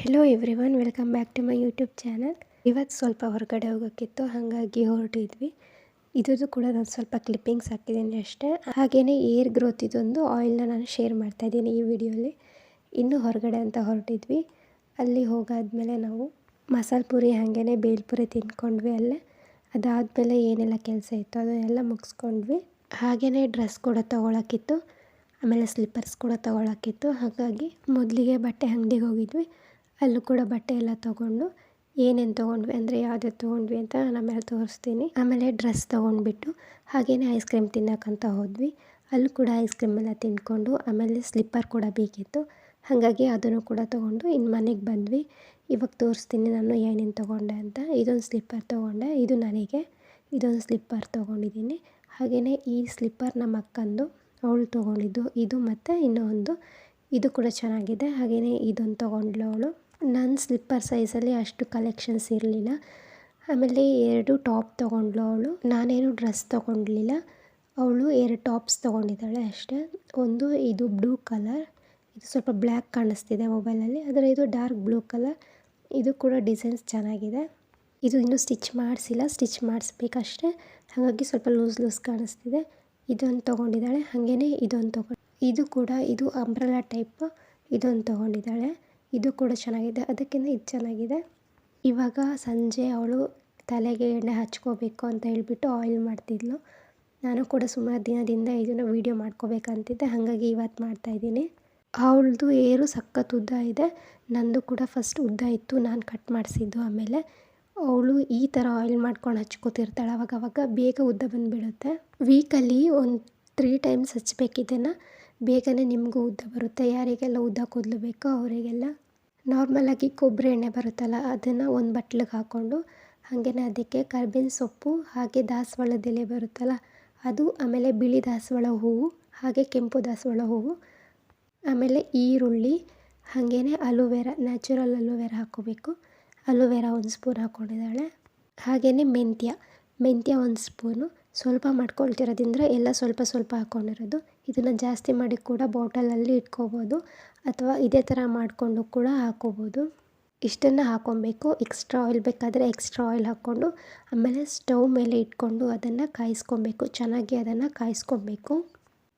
Hello everyone welcome back to my YouTube channel ಇವತ್ತು ಸ್ವಲ್ಪ ಹೊರಗಡೆ ಹೋಗೋಕ್ಕಿತ್ತು, ಹಾಗಾಗಿ ಹೊರಟಿದ್ವಿ. ಇದ್ರದ್ದು ಕೂಡ ನಾನು ಸ್ವಲ್ಪ ಕ್ಲಿಪ್ಪಿಂಗ್ಸ್ ಹಾಕಿದ್ದೀನಿ ಅಷ್ಟೇ. ಹಾಗೆಯೇ ಏರ್ ಗ್ರೋತ್ ಇದೊಂದು ಆಯಿಲ್ನ ನಾನು ಶೇರ್ ಮಾಡ್ತಾ ಇದ್ದೀನಿ ಈ ವಿಡಿಯೋಲಿ ಇನ್ನೂ ಹೊರಗಡೆ ಅಂತ ಹೊರಟಿದ್ವಿ. ಅಲ್ಲಿ ಹೋಗಾದ್ಮೇಲೆ ನಾವು ಮಸಾಲೆ ಪುರಿ ಹಾಗೇ ಬೇಲ್ಪುರಿ ತಿಂದ್ಕೊಂಡ್ವಿ ಅಲ್ಲೇ. ಅದಾದಮೇಲೆ ಏನೆಲ್ಲ ಕೆಲಸ ಇತ್ತು ಅದನ್ನೆಲ್ಲ ಮುಗಿಸ್ಕೊಂಡ್ವಿ. ಹಾಗೆಯೇ ಡ್ರೆಸ್ ಕೂಡ ತೊಗೊಳಕ್ಕಿತ್ತು. ಆಮೇಲೆ ಸ್ಲಿಪ್ಪರ್ಸ್ ಕೂಡ ತೊಗೊಳಕ್ಕಿತ್ತು. ಹಾಗಾಗಿ ಮೊದಲಿಗೆ ಬಟ್ಟೆ ಅಂಗಡಿಗೆ ಹೋಗಿದ್ವಿ. ಅಲ್ಲೂ ಕೂಡ ಬಟ್ಟೆ ಎಲ್ಲ ತೊಗೊಂಡು ಏನೇನು ತೊಗೊಂಡ್ವಿ ಅಂದರೆ ಯಾವ್ದು ತೊಗೊಂಡ್ವಿ ಅಂತ ಆಮೇಲೆ ತೋರಿಸ್ತೀನಿ. ಆಮೇಲೆ ಡ್ರೆಸ್ ತೊಗೊಂಡ್ಬಿಟ್ಟು ಹಾಗೆಯೇ ಐಸ್ ಕ್ರೀಮ್ ತಿನ್ನೋಕ್ಕಂತ ಹೋದ್ವಿ. ಅಲ್ಲೂ ಕೂಡ ಐಸ್ ಕ್ರೀಮ್ ಎಲ್ಲ ತಿಂದ್ಕೊಂಡು ಆಮೇಲೆ ಸ್ಲಿಪ್ಪರ್ ಕೂಡ ಬೇಕಿತ್ತು. ಹಾಗಾಗಿ ಅದನ್ನು ಕೂಡ ತೊಗೊಂಡು ಇನ್ನು ಮನೆಗೆ ಬಂದ್ವಿ. ಇವಾಗ ತೋರಿಸ್ತೀನಿ ನಾನು ಏನೇನು ತೊಗೊಂಡೆ ಅಂತ. ಇದೊಂದು ಸ್ಲಿಪ್ಪರ್ ತೊಗೊಂಡೆ, ಇದು ನನಗೆ, ಇದೊಂದು ಸ್ಲಿಪ್ಪರ್ ತೊಗೊಂಡಿದ್ದೀನಿ. ಹಾಗೆಯೇ ಈ ಸ್ಲಿಪ್ಪರ್ ನಮ್ಮ ಅಕ್ಕಂದು ಅವಳು ತೊಗೊಂಡಿದ್ದು, ಇದು ಮತ್ತು ಇನ್ನೂ ಒಂದು ಇದು ಕೂಡ ಚೆನ್ನಾಗಿದೆ. ಹಾಗೆಯೇ ಇದೊಂದು ತೊಗೊಂಡ್ಲು ಅವಳು. ನನ್ನ ಸ್ಲಿಪ್ಪರ್ ಸೈಜಲ್ಲಿ ಅಷ್ಟು ಕಲೆಕ್ಷನ್ಸ್ ಇರಲಿಲ್ಲ. ಆಮೇಲೆ ಎರಡು ಟಾಪ್ ತೊಗೊಂಡ್ಳು ಅವಳು. ನಾನೇನು ಡ್ರೆಸ್ ತೊಗೊಂಡ್ಲಿಲ್ಲ ಅವಳು ಎರಡು ಟಾಪ್ಸ್ ತೊಗೊಂಡಿದ್ದಾಳೆ ಅಷ್ಟೇ. ಒಂದು ಇದು ಬ್ಲೂ ಕಲರ್, ಇದು ಸ್ವಲ್ಪ ಬ್ಲ್ಯಾಕ್ ಕಾಣಿಸ್ತಿದೆ ಮೊಬೈಲಲ್ಲಿ. ಆದರೆ ಇದು ಡಾರ್ಕ್ ಬ್ಲೂ ಕಲರ್. ಇದು ಕೂಡ ಡಿಸೈನ್ಸ್ ಚೆನ್ನಾಗಿದೆ. ಇದು ಇನ್ನೂ ಸ್ಟಿಚ್ ಮಾಡಿಸಿಲ್ಲ. ಸ್ಟಿಚ್ ಮಾಡಿಸ್ಬೇಕಷ್ಟೇ. ಹಾಗಾಗಿ ಸ್ವಲ್ಪ ಲೂಸ್ ಲೂಸ್ ಕಾಣಿಸ್ತಿದೆ. ಇದೊಂದು ತೊಗೊಂಡಿದ್ದಾಳೆ. ಹಾಗೆಯೇ ಇದೊಂದು ತೊಗೊಂಡು, ಇದು ಕೂಡ, ಇದು ಅಂಬ್ರೆಲಾ ಟೈಪ್ ಇದೊಂದು ತೊಗೊಂಡಿದ್ದಾಳೆ. ಇದು ಕೂಡ ಚೆನ್ನಾಗಿದೆ. ಅದಕ್ಕಿಂತ ಇದು ಚೆನ್ನಾಗಿದೆ. ಇವಾಗ ಸಂಜೆ ಅವಳು ತಲೆಗೆ ಎಣ್ಣೆ ಹಚ್ಕೋಬೇಕು ಅಂತ ಹೇಳಿಬಿಟ್ಟು ಆಯಿಲ್ ಮಾಡ್ತಿದ್ಲು. ನಾನು ಕೂಡ ಸುಮಾರು ದಿನದಿಂದ ಇದನ್ನು ವೀಡಿಯೋ ಮಾಡ್ಕೋಬೇಕಂತಿದ್ದೆ. ಹಾಗಾಗಿ ಇವತ್ತು ಮಾಡ್ತಾಯಿದ್ದೀನಿ ಅವಳದು ಏರು ಸಖತ್ ಉದ್ದ ಇದೆ. ನಂದು ಕೂಡ ಫಸ್ಟ್ ಉದ್ದ ಇತ್ತು. ನಾನು ಕಟ್ ಮಾಡಿಸಿದ್ದು ಆಮೇಲೆ. ಅವಳು ಈ ಥರ ಆಯಿಲ್ ಮಾಡ್ಕೊಂಡು ಹಚ್ಕೋತಿರ್ತಾಳೆ ಅವಾಗ ಅವಾಗ ಬೇಗ ಉದ್ದ ಬಂದುಬಿಡುತ್ತೆ. ವೀಕಲ್ಲಿ ಒಂದು ತ್ರೀ ಟೈಮ್ಸ್ ಹಚ್ಬೇಕಿದ್ದನ್ನು ಬೇಗನೆ ನಿಮಗೂ ಉದ್ದ ಬರುತ್ತೆ. ಯಾರಿಗೆಲ್ಲ ಉದ್ದ ಕೂದಲು ಬೇಕೋ ಅವರಿಗೆಲ್ಲ ನಾರ್ಮಲಾಗಿ ಕೊಬ್ಬರಿ ಎಣ್ಣೆ ಬರುತ್ತಲ್ಲ, ಅದನ್ನು ಒಂದು ಬಟ್ಲಿಗೆ ಹಾಕ್ಕೊಂಡು ಹಾಗೆಯೇ ಅದಕ್ಕೆ ಕರ್ಬೇವಿನ ಸೊಪ್ಪು, ಹಾಗೆ ದಾಸವಾಳದ ಎಲೆ ಬರುತ್ತಲ್ಲ, ಅದು, ಆಮೇಲೆ ಬಿಳಿ ದಾಸವಾಳ ಹೂವು, ಹಾಗೆ ಕೆಂಪು ದಾಸವಾಳ ಹೂವು, ಆಮೇಲೆ ಈರುಳ್ಳಿ ಹಾಗೇ aloe vera natural aloe vera ಹಾಕ್ಕೋಬೇಕು ಅಲೋವೆರಾ ಒಂದು ಸ್ಪೂನ್ ಹಾಕ್ಕೊಂಡಿದ್ದಾಳೆ ಹಾಗೆಯೇ ಮೆಂತ್ಯ ಮೆಂತ್ಯ ಒಂದು ಸ್ಪೂನು ಸ್ವಲ್ಪ ಮಾಡ್ಕೊಳ್ತಿರೋದ್ರಿಂದ ಎಲ್ಲ ಸ್ವಲ್ಪ ಸ್ವಲ್ಪ ಹಾಕ್ಕೊಂಡಿರೋದು ಇದನ್ನು ಜಾಸ್ತಿ ಮಾಡಿ ಕೂಡ ಬಾಟಲಲ್ಲಿ ಇಟ್ಕೋಬೋದು. ಅಥವಾ ಇದೇ ಥರ ಮಾಡಿಕೊಂಡು ಕೂಡ ಹಾಕ್ಕೋಬೋದು ಇಷ್ಟನ್ನು ಹಾಕ್ಕೊಬೇಕು ಎಕ್ಸ್ಟ್ರಾ ಆಯಿಲ್ ಬೇಕಾದರೆ ಎಕ್ಸ್ಟ್ರಾ ಆಯಿಲ್ ಹಾಕ್ಕೊಂಡು ಆಮೇಲೆ ಸ್ಟವ್ ಮೇಲೆ ಇಟ್ಕೊಂಡು ಅದನ್ನು ಕಾಯಿಸ್ಕೊಬೇಕು. ಚೆನ್ನಾಗಿ ಅದನ್ನು ಕಾಯಿಸ್ಕೊಬೇಕು.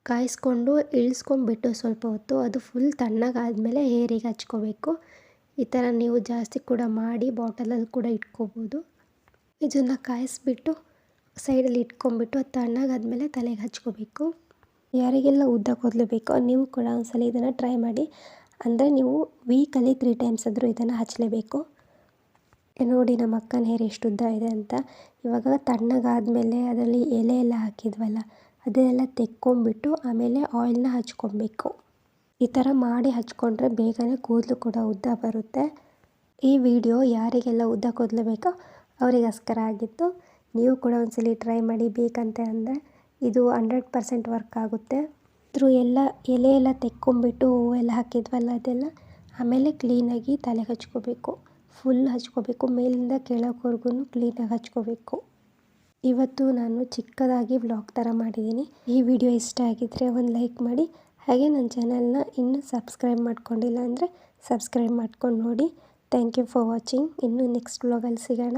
ಕಾಯಿಸ್ಕೊಂಡು ಇಳಿಸ್ಕೊಂಡ್ಬಿಟ್ಟು ಸ್ವಲ್ಪ ಹೊತ್ತು ಅದು ಫುಲ್ ತಣ್ಣಗಾದಮೇಲೆ ಹೇರಿಗೆ ಹಚ್ಕೋಬೇಕು. ಈ ಥರ ನೀವು ಜಾಸ್ತಿ ಕೂಡ ಮಾಡಿ ಬಾಟಲಲ್ಲಿ ಕೂಡ ಇಟ್ಕೋಬೋದು. ಇದನ್ನು ಕಾಯಿಸ್ಬಿಟ್ಟು ಸೈಡಲ್ಲಿ ಇಟ್ಕೊಂಡ್ಬಿಟ್ಟು ಅದು ತಣ್ಣಗಾದಮೇಲೆ ತಲೆಗೆ ಹಚ್ಕೋಬೇಕು. ಯಾರಿಗೆಲ್ಲ ಉದ್ದ ಕೂದಲು ಬೇಕೋ ನೀವು ಕೂಡ ಒಂದ್ಸಲ ಇದನ್ನು ಟ್ರೈ ಮಾಡಿ. ಅಂದರೆ ನೀವು ವೀಕಲ್ಲಿ ತ್ರೀ ಟೈಮ್ಸ್ ಆದರೂ ಇದನ್ನು ಹಚ್ಚಲೇಬೇಕು ನೋಡಿ ನಮ್ಮ ಅಕ್ಕನ ಹೇರ್ ಎಷ್ಟು ಉದ್ದ ಇದೆ ಅಂತ. ಇವಾಗ ತಣ್ಣಗಾದಮೇಲೆ ಅದರಲ್ಲಿ ಎಲೆ ಎಲ್ಲ ಹಾಕಿದ್ವಲ್ಲ, ಅದನ್ನೆಲ್ಲ ತೆಕ್ಕೊಂಬಿಟ್ಟು ಆಮೇಲೆ ಆಯಿಲ್ನ ಹಚ್ಕೊಬೇಕು. ಈ ಥರ ಮಾಡಿ ಹಚ್ಕೊಂಡ್ರೆ ಬೇಗನೆ ಕೂದಲು ಕೂಡ ಉದ್ದ ಬರುತ್ತೆ. ಈ ವಿಡಿಯೋ ಯಾರಿಗೆಲ್ಲ ಉದ್ದ ಕೂದಲು ಬೇಕೋ ಅವರಿಗೋಸ್ಕರ ಆಗಿತ್ತು. ನೀವು ಕೂಡ ಒಂದ್ಸಲ ಟ್ರೈ ಮಾಡಿ ಬೇಕಂತ ಅಂದರೆ ಇದು ಹಂಡ್ರೆಡ್ ಪರ್ಸೆಂಟ್ ವರ್ಕ್ ಆಗುತ್ತೆ. ಇದ್ರ ಎಲ್ಲ ಎಲೆ ಎಲ್ಲ ತೆಕ್ಕೊಂಬಿಟ್ಟು ಎಲ್ಲ ಹಾಕಿದ್ವಲ್ಲ ಅದೆಲ್ಲ ಆಮೇಲೆ ಕ್ಲೀನಾಗಿ ತಲೆಗೆ ಹಚ್ಕೋಬೇಕು. ಫುಲ್ ಹಚ್ಕೋಬೇಕು. ಮೇಲಿಂದ ಕೆಳಗ್ವರ್ಗು ಕ್ಲೀನಾಗಿ ಹಚ್ಕೋಬೇಕು. ಇವತ್ತು ನಾನು ಚಿಕ್ಕದಾಗಿ ವ್ಲಾಗ್ ಥರ ಮಾಡಿದ್ದೀನಿ. ಈ ವಿಡಿಯೋ ಇಷ್ಟ ಆಗಿದ್ದರೆ ಒಂದು ಲೈಕ್ ಮಾಡಿ. ಹಾಗೆ ನನ್ನ ಚಾನಲ್ನ ಇನ್ನೂ ಸಬ್ಸ್ಕ್ರೈಬ್ ಮಾಡ್ಕೊಂಡಿಲ್ಲ ಅಂದರೆ ಸಬ್ಸ್ಕ್ರೈಬ್ ಮಾಡ್ಕೊಂಡು ನೋಡಿ. ಥ್ಯಾಂಕ್ ಯು ಫಾರ್ ವಾಚಿಂಗ್ ಇನ್ನು ನೆಕ್ಸ್ಟ್ ವ್ಲಾಗಲ್ಲಿ ಸಿಗೋಣ.